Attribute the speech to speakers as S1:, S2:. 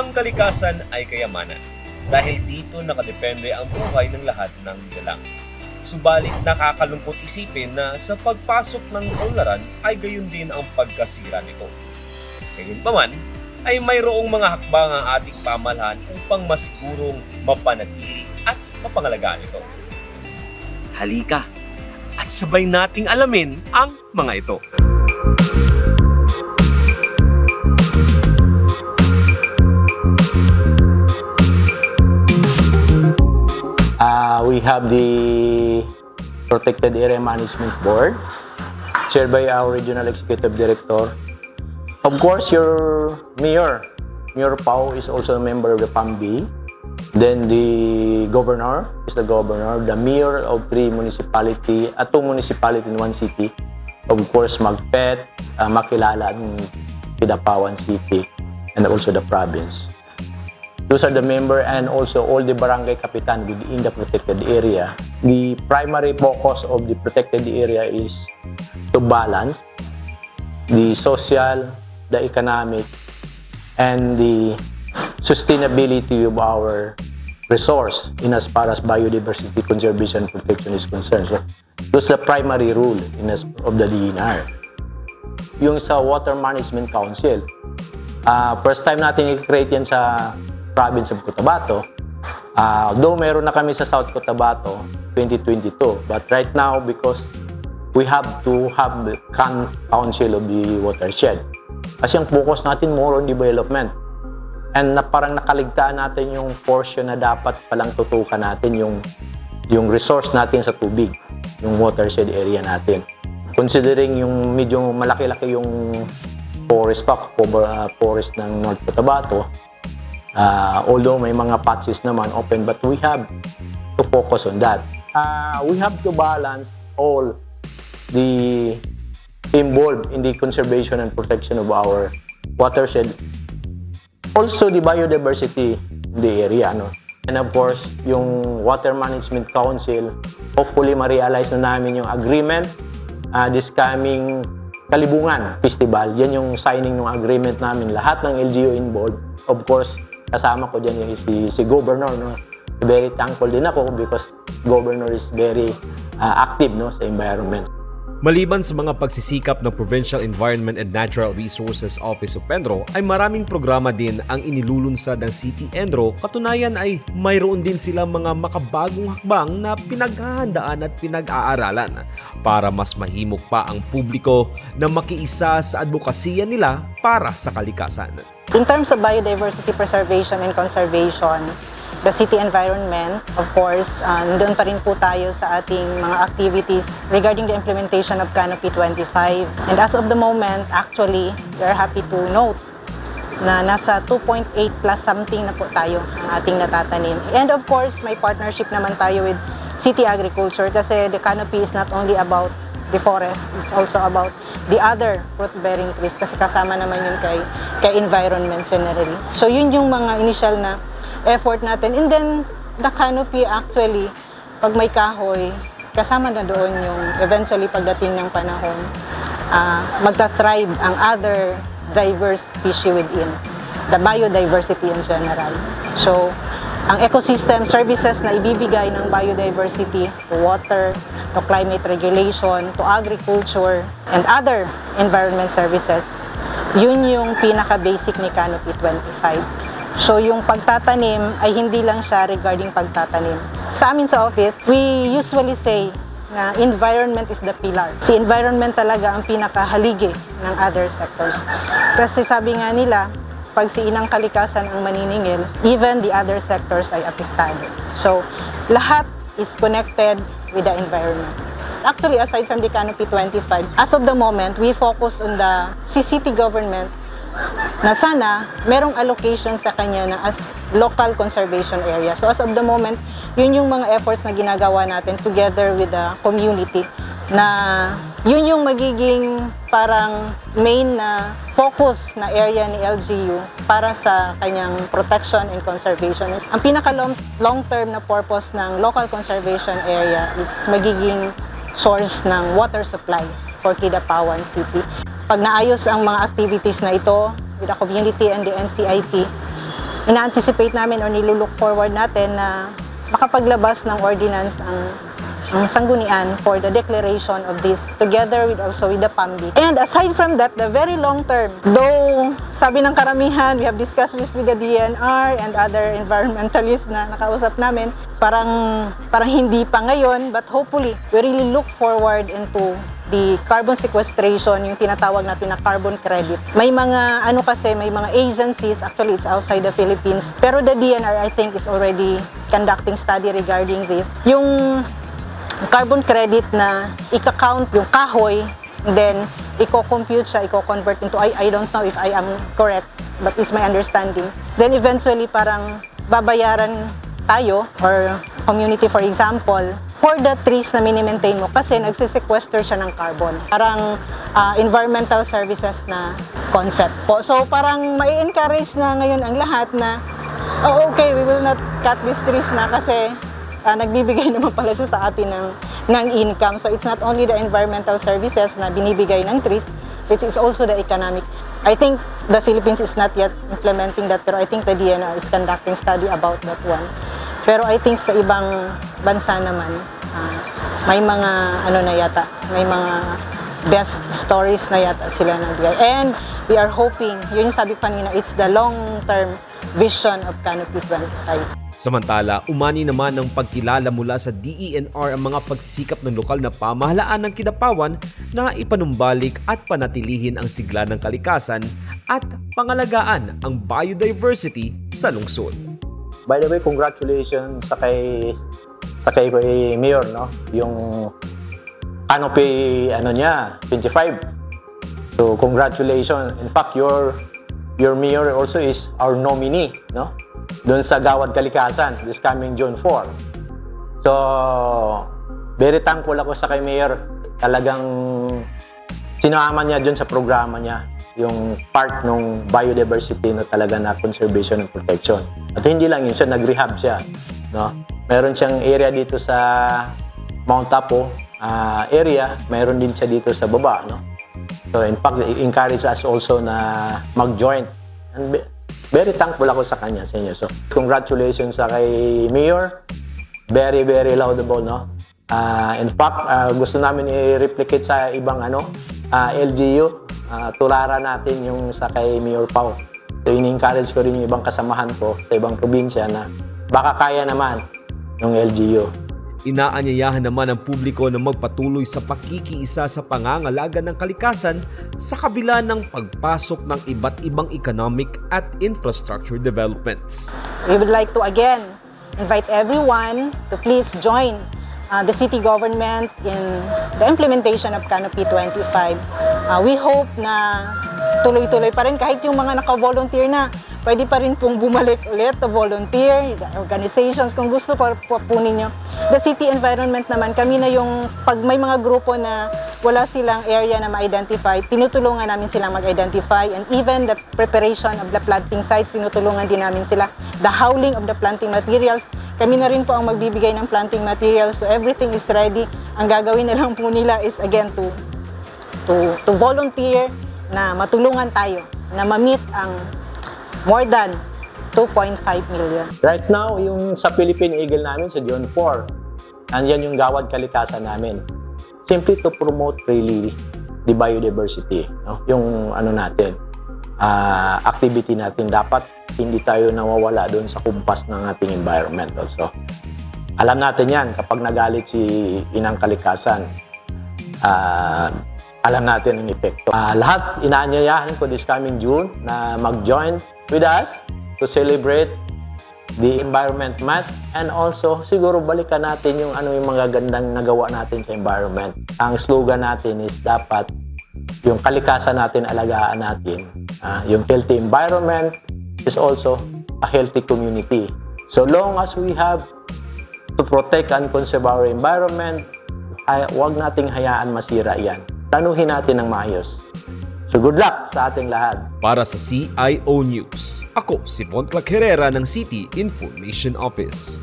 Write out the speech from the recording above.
S1: Ang kalikasan ay kayamanan dahil dito nakadepende ang buhay ng lahat ng nilalang. Subalit nakakalungkot isipin na sa pagpasok ng kaunlaran ay gayon din ang pagkasira nito. Gayunpaman, ay mayroong mga hakbang ang ating pamahalaan upang masigurong mapanatili at mapangalagaan ito. Halika at sabay nating alamin ang mga ito.
S2: We have the Protected Area Management Board, chaired by our Regional Executive Director. Of course, your mayor, Mayor Pau, is also a member of the PAMB. Then the governor is the governor, the mayor of three municipality, at two municipality in one city. Of course, Magpet, uh, Makilala, and Kidapawan City, and also the province. Those are the member and also all the barangay kapitan within the protected area. The primary focus of the protected area is to balance the social, the economic, and the sustainability of our resource in as far as biodiversity conservation protection is concerned. So, those the primary rule in as, of the DNR. Yung sa Water Management Council, Ah, first time natin i-create yan sa province of Cotabato. Ah, though meron na kami sa South Cotabato 2022, but right now because we have to have the council of the watershed. Kasi ang focus natin more on development. And na parang nakaligtaan natin yung portion na dapat palang tutukan natin yung yung resource natin sa tubig, yung watershed area natin. Considering yung medyo malaki-laki yung forest pa, cover, uh, forest ng North Cotabato. Uh, although may mga patches naman open, but we have to focus on that. Uh, we have to balance all the involved in the conservation and protection of our watershed. Also, the biodiversity in the area. No? And of course, yung Water Management Council, hopefully ma-realize na namin yung agreement uh, this coming Kalibungan Festival. Yan yung signing ng agreement namin. Lahat ng LGU involved. Of course, kasama ko dyan yung si, si Governor. No? Very thankful din ako because Governor is very uh, active no, sa environment.
S1: Maliban sa mga pagsisikap ng Provincial Environment and Natural Resources Office of Pendro ay maraming programa din ang inilulunsad ng City Endro. Katunayan ay mayroon din silang mga makabagong hakbang na pinaghahandaan at pinag-aaralan para mas mahimok pa ang publiko na makiisa sa advokasya nila para sa kalikasan.
S3: In terms of biodiversity preservation and conservation, the city environment, of course, uh, nandun pa rin po tayo sa ating mga activities regarding the implementation of Canopy 25. And as of the moment, actually, we are happy to note na nasa 2.8 plus something na po tayo ang ating natatanim. And of course, may partnership naman tayo with city agriculture kasi the canopy is not only about the forest, it's also about the other fruit-bearing trees kasi kasama naman yun kay, kay environment generally. So yun yung mga initial na effort natin. And then, the canopy actually, pag may kahoy, kasama na doon yung eventually pagdating ng panahon, uh, magta-thrive ang other diverse species within, the biodiversity in general. So, ang ecosystem services na ibibigay ng biodiversity to water, to climate regulation, to agriculture, and other environment services, yun yung pinaka-basic ni Canopy 25. So yung pagtatanim ay hindi lang siya regarding pagtatanim. Sa amin sa office, we usually say na environment is the pillar. Si environment talaga ang pinakahaligi ng other sectors. Kasi sabi nga nila, pag si inang kalikasan ang maniningil, even the other sectors ay apektado. So, lahat is connected with the environment. Actually, aside from the Canopy 25, as of the moment, we focus on the city government na sana merong allocation sa kanya na as local conservation area. So as of the moment, yun yung mga efforts na ginagawa natin together with the community na yun yung magiging parang main na focus na area ni LGU para sa kanyang protection and conservation. Ang pinaka long, term na purpose ng local conservation area is magiging source ng water supply for Kidapawan City. Pag naayos ang mga activities na ito with the community and the NCIP, ina-anticipate namin or nilulook forward natin na makapaglabas ng ordinance ang ang sanggunian for the declaration of this together with also with the PAMBI. And aside from that, the very long term, though sabi ng karamihan, we have discussed this with the DNR and other environmentalists na nakausap namin, parang, parang hindi pa ngayon, but hopefully, we really look forward into the carbon sequestration, yung tinatawag natin na carbon credit. May mga, ano kasi, may mga agencies, actually it's outside the Philippines, pero the DNR I think is already conducting study regarding this. Yung carbon credit na ika-count yung kahoy, then i-compute siya, i-convert into, I, I don't know if I am correct, but it's my understanding. Then eventually parang babayaran tayo or community for example for the trees na mini-maintain mo kasi nagsisequester siya ng carbon. Parang ah, environmental services na concept po. So parang mai encourage na ngayon ang lahat na oh, okay, we will not cut these trees na kasi ah, nagbibigay naman pala siya sa atin ng, ng income. So it's not only the environmental services na binibigay ng trees, which is also the economic. I think the Philippines is not yet implementing that, pero I think the DNR is conducting study about that one. Pero I think sa ibang bansa naman, ah, may mga ano na yata, may mga best stories na yata sila nagbigay. And we are hoping, yun yung sabi ko kanina, it's the long-term vision of Canopy 25.
S1: Samantala, umani naman ng pagkilala mula sa DENR ang mga pagsikap ng lokal na pamahalaan ng Kidapawan na ipanumbalik at panatilihin ang sigla ng kalikasan at pangalagaan ang biodiversity sa lungsod.
S2: By the way, congratulations sa kay sa kay Mayor, no? Yung canopy ano niya, 25. So congratulations. In fact, your your mayor also is our nominee, no? Doon sa Gawad Kalikasan this coming June 4. So very thankful ako sa kay Mayor. Talagang sinama niya doon sa programa niya yung part ng biodiversity na talaga na conservation and protection. At hindi lang yun siya, nag-rehab siya. No? Meron siyang area dito sa Mount Apo ah, area, meron din siya dito sa baba. No? So in fact, it encourage us also na mag-join. And very thankful ako sa kanya, sa inyo. So congratulations sa kay Mayor. Very, very laudable, no? Ah, in fact, ah, gusto namin i-replicate sa ibang ano, ah, LGU. Ah, tulara natin yung sa kay Mayor Pau. So, ini-encourage ko rin yung ibang kasamahan ko sa ibang probinsya na baka kaya naman ng LGU.
S1: Inaanyayahan naman ang publiko na magpatuloy sa pakikiisa sa pangangalaga ng kalikasan sa kabila ng pagpasok ng iba't ibang economic at infrastructure developments.
S3: We would like to again invite everyone to please join uh, the city government in the implementation of Canopy 25. Uh, we hope na tuloy-tuloy pa rin kahit yung mga naka-volunteer na pwede pa rin pong bumalik ulit to volunteer, organizations, kung gusto po, po, po. The city environment naman, kami na yung, pag may mga grupo na wala silang area na ma-identify, tinutulungan namin silang mag-identify and even the preparation of the planting sites, tinutulungan din namin sila. The howling of the planting materials, kami na rin po ang magbibigay ng planting materials, so everything is ready. Ang gagawin na lang po nila is again to to, to volunteer na matulungan tayo na ma-meet ang more than 2.5 million.
S2: Right now, yung sa Philippine Eagle namin sa June 4, andyan yung gawad kalikasan namin. Simply to promote really the biodiversity. No? Yung ano natin, ah, activity natin. Dapat hindi tayo nawawala doon sa kumpas ng ating environment also. Alam natin yan, kapag nagalit si inang kalikasan, ah, alam natin ang epekto. Ah, lahat inaanyayahan ko this coming June na mag-join with us to celebrate the Environment Month and also siguro balikan natin yung ano yung mga gandang nagawa natin sa environment. Ang slogan natin is dapat yung kalikasan natin alagaan natin. Ah, yung healthy environment is also a healthy community. So long as we have to protect and conserve our environment, ay, huwag nating hayaan masira yan. Tanuhin natin ng maayos. So good luck sa ating lahat.
S1: Para sa CIO News, ako si Von Clark Herrera ng City Information Office.